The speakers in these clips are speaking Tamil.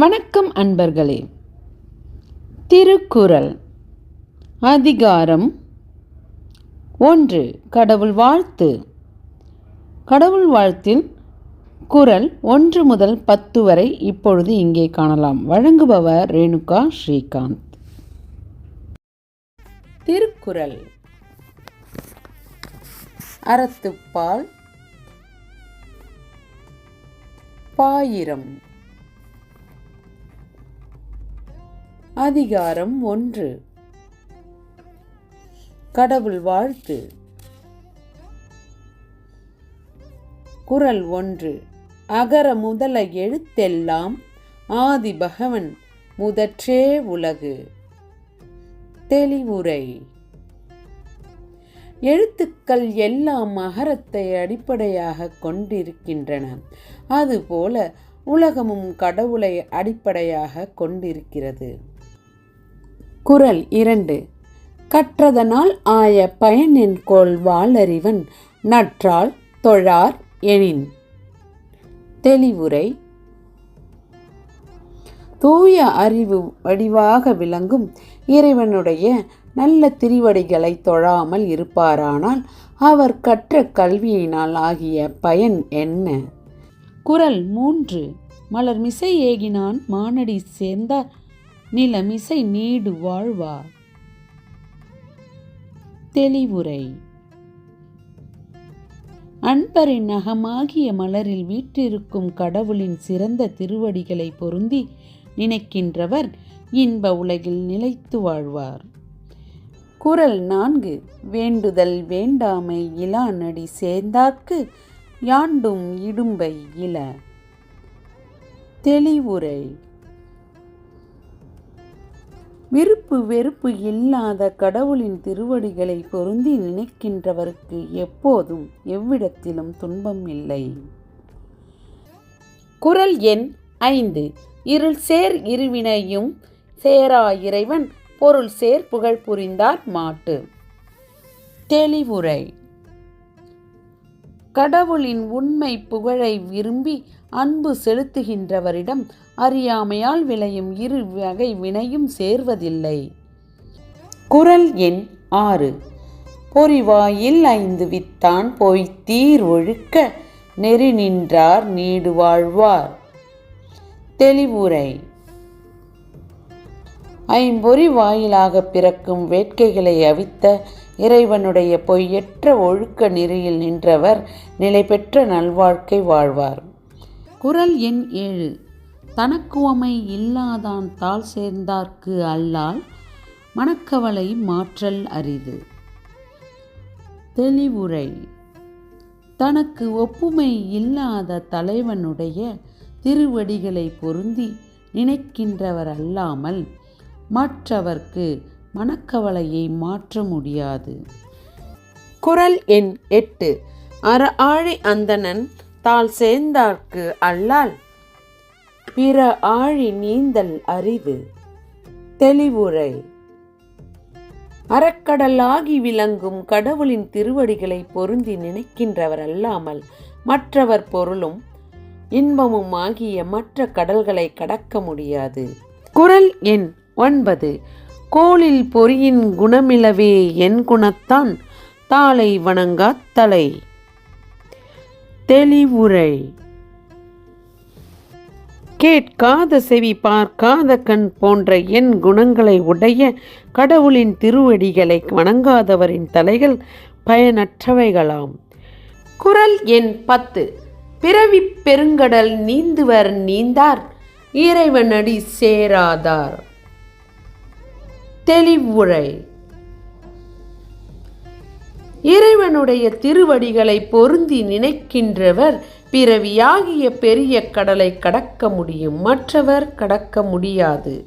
வணக்கம் அன்பர்களே. திருக்குறள் அதிகாரம் ஒன்று கடவுள் வாழ்த்து. கடவுள் வாழ்த்தில் குரல் ஒன்று முதல் பத்து வரை இப்பொழுது இங்கே காணலாம். வழங்குபவர் ரேணுகா ஸ்ரீகாந்த். திருக்குறள் அறத்துப்பால் பாயிரம். அதிகாரம் ஒன்று. கடவுள் வாழ்த்து. குறள் ஒன்று. அகர முதல எழுத்தெல்லாம் ஆதி பகவன் முதற்றே உலகு. தெளிவுரை. எழுத்துக்கள் எல்லாம் அகரத்தை அடிப்படையாக கொண்டிருக்கின்றன. அதுபோல உலகமும் கடவுளை அடிப்படையாக கொண்டிருக்கிறது. குறள் இரண்டு. கற்றதனால் ஆய பயனின் கோள் வாளறிவன் நற்றால் தொழார் எனின். தெளிவுரை. தூய அறிவு வடிவாக விளங்கும் இறைவனுடைய நல்ல திருவடிகளை தொழாமல் இருப்பாரானால் அவர் கற்ற கல்வியினால் ஆகிய பயன் என்ன? குறள் மூன்று. மலர் மிசை ஏகினான் மானடி சேர்ந்தார் நிலமிசை நீடு வாழ்வார். தெளிவுரை. அன்பரின் நகமாகிய மலரில் வீற்றிருக்கும் கடவுளின் சிறந்த திருவடிகளை பொருந்தி நினைக்கின்றவர் இன்ப உலகில் நிலைத்து வாழ்வார். குரல் நான்கு வேண்டுதல் வேண்டாமை இலா நடி சேர்ந்தார்க்கு யாண்டும் இடும்பை இல. தெளிவுரை. விருப்பு வெறுப்பு இல்லாத கடவுளின் திருவடிகளை பொருந்தி நினைக்கின்றவருக்கு எப்போதும் எவ்விடத்திலும் துன்பம் இல்லை. குறள் எண் ஐந்து. இருள் சேர் இருவினையும் சேரா இறைவன் பொருள் சேர் புகழ் புரிந்தார் மாட்டு. தெளிவுரை. கடவுளின் உண்மை புகழை விரும்பி அன்பு செலுத்துகின்றவரிடம் அறியாமையால் விளையும் இரு வகை வினையும் சேர்வதில்லை. குரல் எண் ஆறு. பொறிவாயில் ஐந்து வித்தான் போய் தீர் ஒழுக்க நெறி நின்றார் நீடு வாழ்வார். தெளிவுரை. ஐம்பொறி வாயிலாக பிறக்கும் வேட்கைகளை அவித்த இறைவனுடைய பொய்யற்ற ஒழுக்க நெறியில் நின்றவர் நிலை பெற்ற நல்வாழ்க்கை வாழ்வார். குரல் எண் ஏழு. தனக்குவமை இல்லாதான் தாள் சேர்ந்தார்க்கு அல்லால் மனக்கவலை மாற்றல் அரிது. தெளிவுரை. தனக்கு ஒப்புமை இல்லாத தலைவனுடைய திருவடிகளை பொருந்தி நினைக்கின்றவர் அல்லாமல் மற்றவர்க்கு மனக்கவலையை மாற்ற முடியாது. குரல் எண் எட்டு. அற ஆழி அந்தணன் தாள் சேர்ந்தார்க்கு அல்லால் பிற ஆழி நீந்தல் அறிவு தெளிவுரை. அறக்கடலாகி விளங்கும் கடவுளின் திருவடிகளை பொருந்தி நினைக்கின்றவர் அல்லாமல் மற்றவர் பொருளும் இன்பமும் ஆகிய மற்ற கடல்களை கடக்க முடியாது. குறள் எண் ஒன்பது. கோளில் பொறியின் குணமிலவே என் குணத்தான் தாளை வணங்காத் தலை. தெளிவுரை. கேட்காத செவி பார்க்காத கண் போன்ற என் குணங்களை உடைய கடவுளின் திருவடிகளை வணங்காதவரின் தலைகள் பயனற்றவைகளாம். குரல் எண் பத்து. பிறவி பெருங்கடல் நீந்துவர் நீந்தார் இறைவனடி சேராதார். தெளிவுரை. இறைவனுடைய திருவடிகளை பொருந்தி நினைக்கின்றவர் பிறவியாகிய பெரிய கடலை கடக்க முடியும். மற்றவர் கடக்க முடியாது.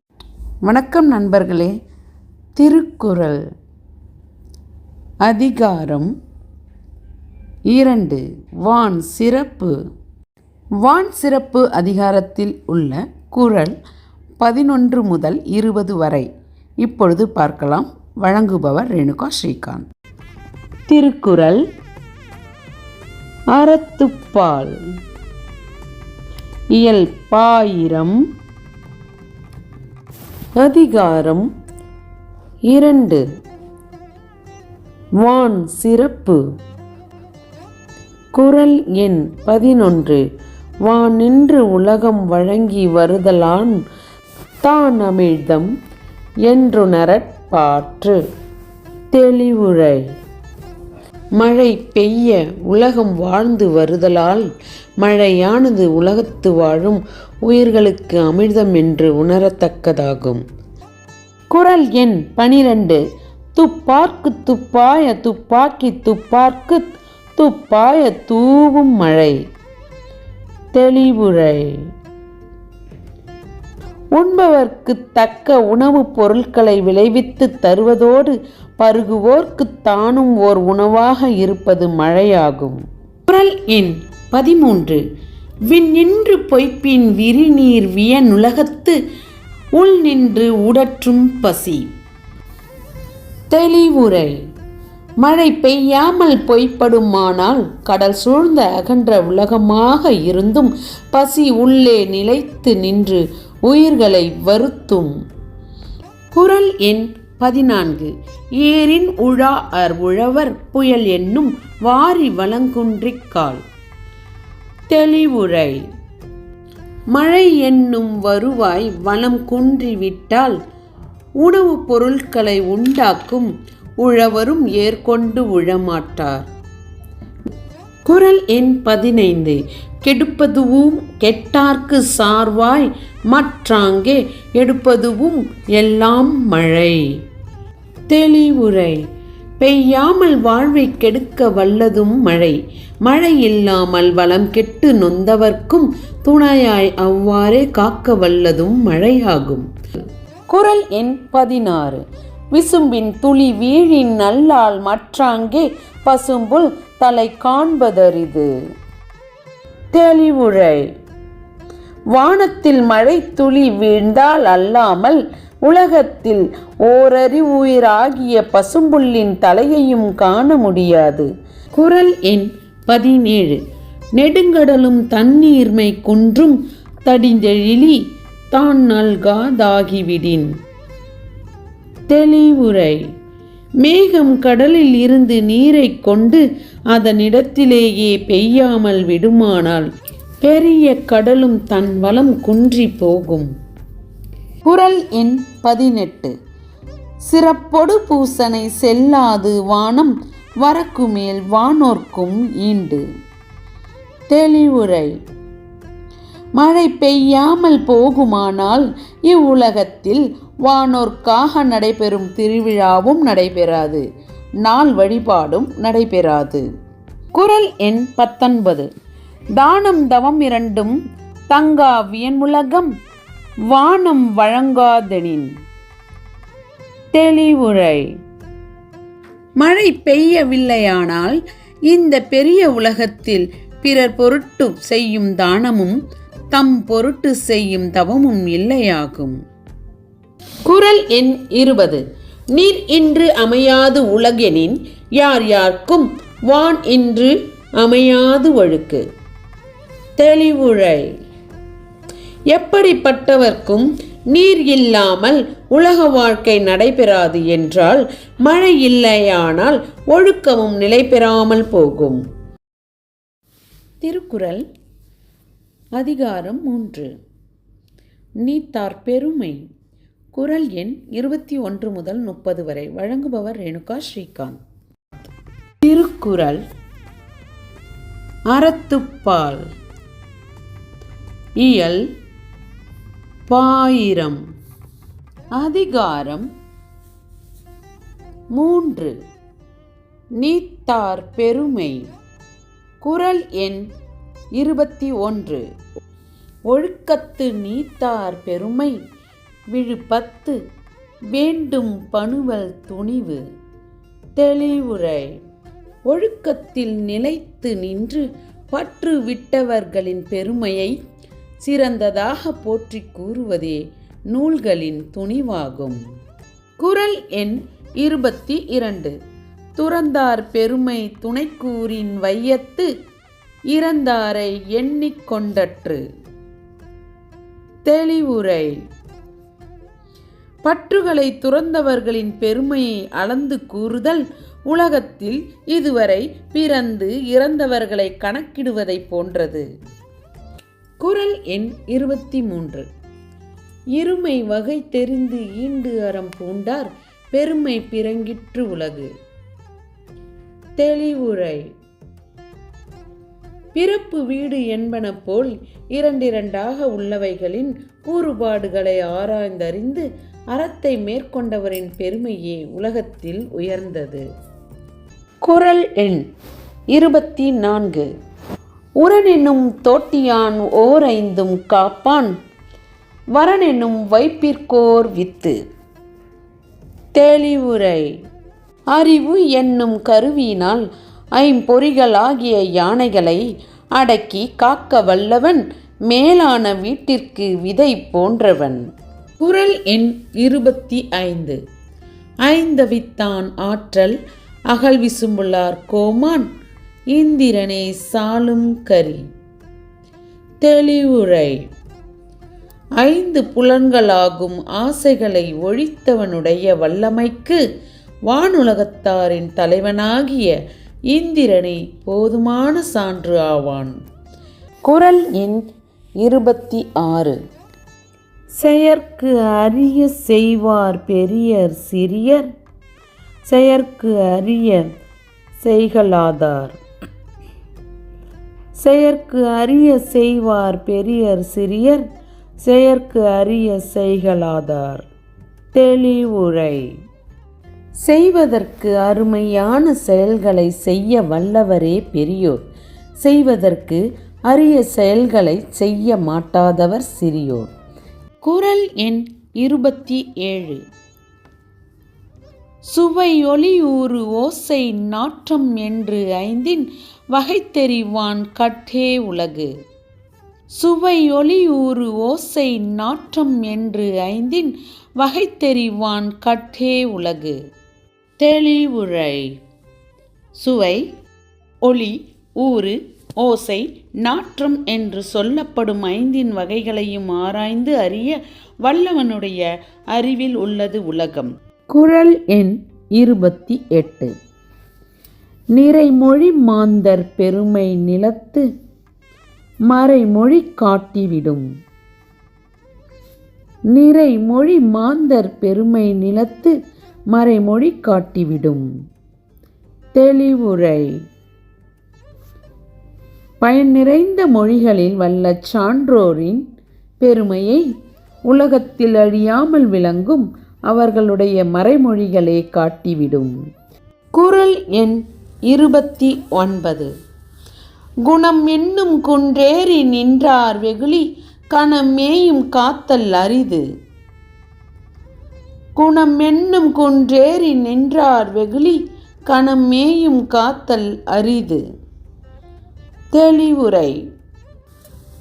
வணக்கம் நண்பர்களே. திருக்குறள் அதிகாரம் இரண்டு. வான் சிறப்பு. வான் சிறப்பு அதிகாரத்தில் உள்ள குறள் பதினொன்று முதல் இருபது வரை. இப்பொழுது பார்க்கலாம். வழங்குபவர் ரேணுகா ஸ்ரீகாந்த். திருக்குறள் அறத்துப்பால். இயல் பாயிரம். அதிகாரம் இரண்டு. வான் சிறப்பு. குரல் எண் பதினொன்று. வான் நின்று உலகம் வழங்கி வருதலான் தான் அமிழ்தம் என்றுணரற் பாற்று. தெளிவுரை. மழை பெய்ய உலகம் வாழ்ந்து வருதலால் மழையானது உலகத்து வாழும் உயிர்களுக்கு அமிர்தம் என்று உணரத்தக்கதாகும். குரல் எண் பனிரெண்டு. துப்பார்க்கு துப்பாய துப்பாக்கி துப்பார்க்கு துப்பாய தூவும் மழை. தெளிவுரை. உண்பவர்க்கு தக்க உணவுப் பொருட்களை விளைவித்து தருவதோடு பருகுவோர்க்கு தானும் ஓர் உணவாக இருப்பது மழையாகும். குரல் எண் பதிமூன்று. விண்ணின்று பொய்ப்பின் விரிநீர் வியனுலகத்து உள் நின்று உடற்றும் பசி. தெளிவுரை. மழை பெய்யாமல் பொய்ப்படுமானால் கடல் சூழ்ந்த அகன்ற உலகமாக இருந்தும் பசி உள்ளே நிலைத்து நின்று உயிர்களை வருத்தும். குரல் எண் பதினான்கு. ஏரின் உழா அர் உழவர் புயல் என்னும் வாரி வளங்குன்றிக்கால் தெளிவுரை. மழை என்னும் வருவாய் வளம் குன்றிவிட்டால் உணவுப் பொருட்களை உண்டாக்கும் உழவரும் ஏற்கொண்டு உழமாட்டார். குரல் எண் பதினைந்து. கெடுப்பதுவும் கெட்டார்க்கு சார்வாய் மற்றாங்கே எடுப்பதுவும் எல்லாம் மழை. தெளிவுரை. பெய்யாமல் வாழ்வை கெடுக்க வல்லதும் மழை. மழை இல்லாமல் வளம் கெட்டு நொந்தவர்க்கும் துணையாய் அவ்வாறே காக்க வல்லதும் மழையாகும். குரல் எண் பதினாறு. விசும்பின் துளி வீழின் நல்லால் மற்றாங்கே பசும்புல் தலை காண்பதரிது. தெளிவுரை. வானத்தில் மழை துளி வீழ்ந்தால் அல்லாமல் உலகத்தில் ஓரறிவுயிராகிய பசும்புல்லின் தலையையும் காண முடியாது. குரல் எண் பதினேழு. நெடுங்கடலும் தண்ணீர்மை குன்றும் தடிந்தெழிலி தான் நல்காதாகிவிடின் தெளிவுரை. மேகம் கடலில் இருந்து நீரை கொண்டு அதனிடத்திலேயே பெய்யாமல் விடுமானால் பெரிய கடலும் தன் வளம் குன்றி போகும். குரல் எண் பதினெட்டு. சிறப்பொடு பூசனை செல்லாது வானம் வரக்குமேல் வானோர்க்கும் ஈண்டு. தெளிவுரை. மழை பெய்யாமல் போகுமானால் இவ்வுலகத்தில் வானோர்க்காக நடைபெறும் திருவிழாவும் நடைபெறாது. நாள் வழிபாடும் நடைபெறாது. குரல் எண் பத்தொன்பது. தானம் தவம் இரண்டும் தங்கா வியன்முலகம் வானம் வழங்காதெனின். தெளிவுரை. மழை பெய்யவில்லையானால் இந்த பெரிய உலகத்தில் பிறர் பொருட்டு செய்யும் தானமும் தம் பொருட்டு செய்யும் தவமும் இல்லையாகும். குரல் எண் இருபது. நீர் இன்று அமையாது உலகெனின் யார் யார்க்கும் வான் இன்று அமையாது ஒழுக்கு. தெளிவுழை. எப்படிப்பட்டவர்க்கும் நீர் இல்லாமல் உலக வாழ்க்கை நடைபெறாது என்றால் மழை இல்லையானால் ஒழுக்கமும் நிலை பெறாமல் போகும். திருக்குறள் அதிகாரம் மூன்று. நீத்தார் பெருமை. குரல் எண் இருபத்தி ஒன்று முதல் முப்பது வரை வழங்குபவர் ரேணுகா ஸ்ரீகாந்த். திருக்குறள். அறத்துப்பால். இயல். பாயிரம். அதிகாரம். மூன்று. நீத்தார் பெருமை. குரல் எண் இருபத்தி ஒன்று. ஒழுக்கத்து நீத்தார் பெருமை. விழுப்பத்து வேண்டும் பணுவல் துணிவு. தெளிவுரை. ஒழுக்கத்தில் நிலைத்து நின்று பற்று விட்டவர்களின் பெருமையை சிறந்ததாக போற்றிக் கூறுவதே நூல்களின் துணிவாகும். குரல் எண் இருபத்தி இரண்டு. துறந்தார் பெருமை துணைக்கூறின் வையத்து இறந்தாரை எண்ணிக்கொண்டற்று தெளிவுரை. பற்றுகளை துறந்தவர்களின் பெருமையை அளந்து கூறுதல் உலகத்தில் இதுவரை பிறந்து இறந்தவர்களை கணக்கிடுவதை போன்றது. குரல் எண் இருபத்தி மூன்று இருமை வகை தெரிந்து ஈண்டு அறம் பூண்டார் பெருமை பிறங்கிற்று உலகு. தெளிவுரை. பிறப்பு வீடு என்பன போல் இரண்டிரண்டாக உள்ளவைகளின் கூறுபாடுகளை ஆராய்ந்தறிந்து அறத்தை மேற்கொண்டவரின் பெருமையே உலகத்தில் உயர்ந்தது. குரல் எண் இருபத்தி நான்கு உரனெனும் தோட்டியான் ஓர் ஐந்தும் காப்பான் வரனெனும் வைப்பிற்கோர் வித்து. தெளிவுரை. அறிவு என்னும் கருவியினால் ஐம்பொறிகளாகிய யானைகளை அடக்கி காக்க வல்லவன் மேலான வீட்டிற்கு விதை போன்றவன். குரல் எண் இருபத்தி ஐந்து. ஐந்தவித்தான் ஆற்றல் அகல் விசும்புள்ளார் கோமான் இந்திரனே சாலும் கரி. தெளிவுரை ஐந்து புலன்களாகும் ஆசைகளை ஒழித்தவனுடைய வல்லமைக்கு வானுலகத்தாரின் தலைவனாகிய இந்திரனே போதுமான சான்று ஆவான். குரல் எண் இருபத்தி ஆறு. செயற்கு அரிய செய்வார் பெரியர் சிறியர் செயற்கு அரிய செய்கலாதார் செயற்கு அரிய செய்வார் பெரியர் சிறியர் செயற்கு அரிய செய்கலாதார் தெளிவுரை. செய்வதற்கு அருமையான செயல்களை செய்ய வல்லவரே பெரியோர். செய்வதற்கு அரிய செயல்களை செய்ய மாட்டாதவர் சிறியோர். குரல் எண் இருபத்தி ஏழு. சுவை ஒளியூறு ஓசை நாற்றம் என்று ஐந்தின் வகை தெரிவான் கட்டே உலகு. சுவை ஒளியூறு ஓசை நாற்றம் என்று ஐந்தின் வகை தெரிவான் கட்டே உலகு. தெளிவுரை. சுவை ஒளி ஊறு ஓசை நாற்றம் என்று சொல்லப்படும் ஐந்தின் வகைகளையும் ஆராய்ந்து அறிய வல்லவனுடைய அறிவில் உள்ளது உலகம். குரல் எண் இருபத்தி எட்டு. நிறைமொழி மாந்தர் பெருமை நிலத்து மறைமொழி காட்டிவிடும். நிறைமொழி மாந்தர் பெருமை நிலத்து மறைமொழி காட்டிவிடும். தெளிவுரை பயன் நிறைந்த மொழிகளில் வல்ல சான்றோரின் பெருமையை உலகத்தில் அழியாமல் விளங்கும் அவர்களுடைய மறைமொழிகளே காட்டிவிடும். குரல் எண் இருபத்தி ஒன்பது. குணம் என்னும் குன்றேறி நின்றார் வெகுளி கணம் மேயும் காத்தல் அரிது. குணம் என்னும் குன்றேறி நின்றார் வெகுளி கணம் மேயும் காத்தல் அரிது. தெளிவுரை.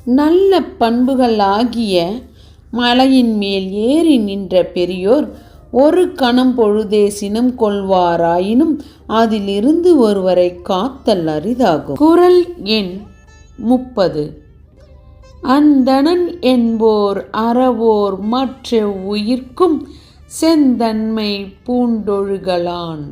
நல்ல பண்புகளாகிய மலையின் மேல் ஏறி நின்ற பெரியோர் ஒரு கணம் பொழுதே சினம் கொள்வாராயினும் அதிலிருந்து ஒருவரை காத்தல் அரிதாகும். குரல் எண் முப்பது. அந்தணன் என்போர் அறவோர் மற்ற உயிர்க்கும் செந்தன்மை பூண்டொழுகலான்.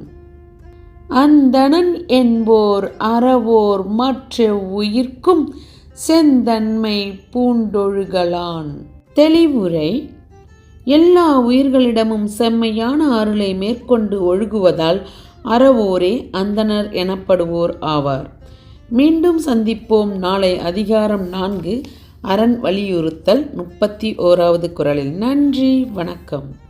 அந்தணன் என்போர் அறவோர் மற்ற உயிர்க்கும் செந்தன்மை பூண்டொழுகலான். தெளிவுரை. எல்லா உயிர்களிடமும் செம்மையான அருளை மேற்கொண்டு ஒழுகுவதால் அறவோரே அந்தணர் எனப்படுவோர் ஆவார். மீண்டும் சந்திப்போம் நாளை அதிகாரம் நான்கு அரண் வலியுறுத்தல் முப்பத்தி ஓராவது குரலில். நன்றி வணக்கம்.